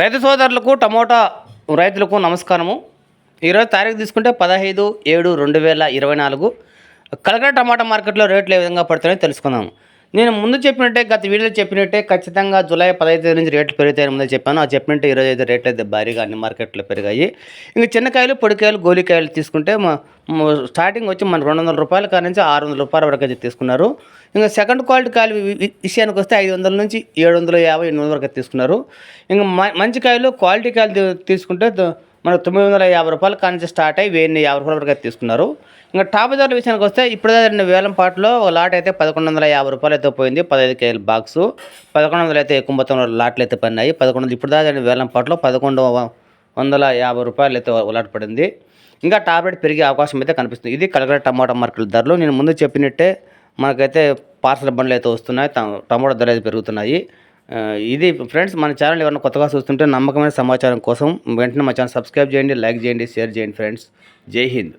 రైతు సోదరులకు టమోటా రైతులకు నమస్కారము. ఈరోజు తారీఖు తీసుకుంటే పదహైదు ఏడు రెండు వేల ఇరవై నాలుగు. కలకడ టమాటా మార్కెట్లో రేట్లు ఏ విధంగా పడుతున్నాయో తెలుసుకుందాము. నేను ముందు చెప్పినట్టే గత వీడియోలో చెప్పినట్టే ఖచ్చితంగా జూలై పదహైదు నుంచి రేట్లు పెరుగుతాయని ముందే చెప్పాను. ఆ చెప్పినట్టు ఈరోజు అయితే రేట్లు అయితే భారీగా అన్ని మార్కెట్లో పెరిగాయి. ఇంకా చిన్నకాయలు పొడికాయలు గోలికాయలు తీసుకుంటే స్టార్టింగ్ వచ్చి మన రెండు వందల రూపాయల కాడ నుంచి ఆరు వందల రూపాయల వరకు అయితే తీసుకున్నారు. ఇంకా సెకండ్ క్వాలిటీ కాయలు విషయానికి వస్తే ఐదు వందల నుంచి ఏడు వందల యాభై ఎనిమిది వందల వరకు తీసుకున్నారు. ఇంకా మ- మంచి కాయలు క్వాలిటీ కాయలు తీసుకుంటే మన మనకు తొమ్మిది వందల యాభై రూపాయల కాడ నుంచి స్టార్ట్ అయ్యి వెయ్యి యాభై రూపాయల వరకు అయితే తీసుకున్నారు. ఇంకా టాప్ ధరల విషయానికి వస్తే ఇప్పుడు రెండు వేలం పాటలో ఒక లాట్ అయితే పదకొండు వందల యాభై రూపాయలు అయితే పోయింది. పదహైదు కేజీల బాక్సు. పదకొండు వందలు అయితే ఎక్కువ మొత్తంలో లాట్లు అయితే పడినాయి. పదకొండు వందలు ఇప్పుడు దాకా వేలం పాటలో పదకొండు వందల యాభై రూపాయలు అయితే లాట్ పడింది. ఇంకా టాప్ రేట్ పెరిగే అవకాశం అయితే కనిపిస్తుంది. ఇది కలగడ టమాటా మార్కెట్ ధరలు. నేను ముందు చెప్పినట్టే మనకైతే పార్సల్ బండ్లు అయితే వస్తున్నాయి. టమాటా ధరలు అయితే పెరుగుతున్నాయి. ఇది ఫ్రెండ్స్ మన ఛానల్ ఎవరైనా కొత్తగా చూస్తుంటే నమ్మకమైన సమాచారం కోసం వెంటనే మా ఛానల్ సబ్స్క్రైబ్ చేయండి లైక్ చేయండి షేర్ చేయండి ఫ్రెండ్స్. జై హింద్.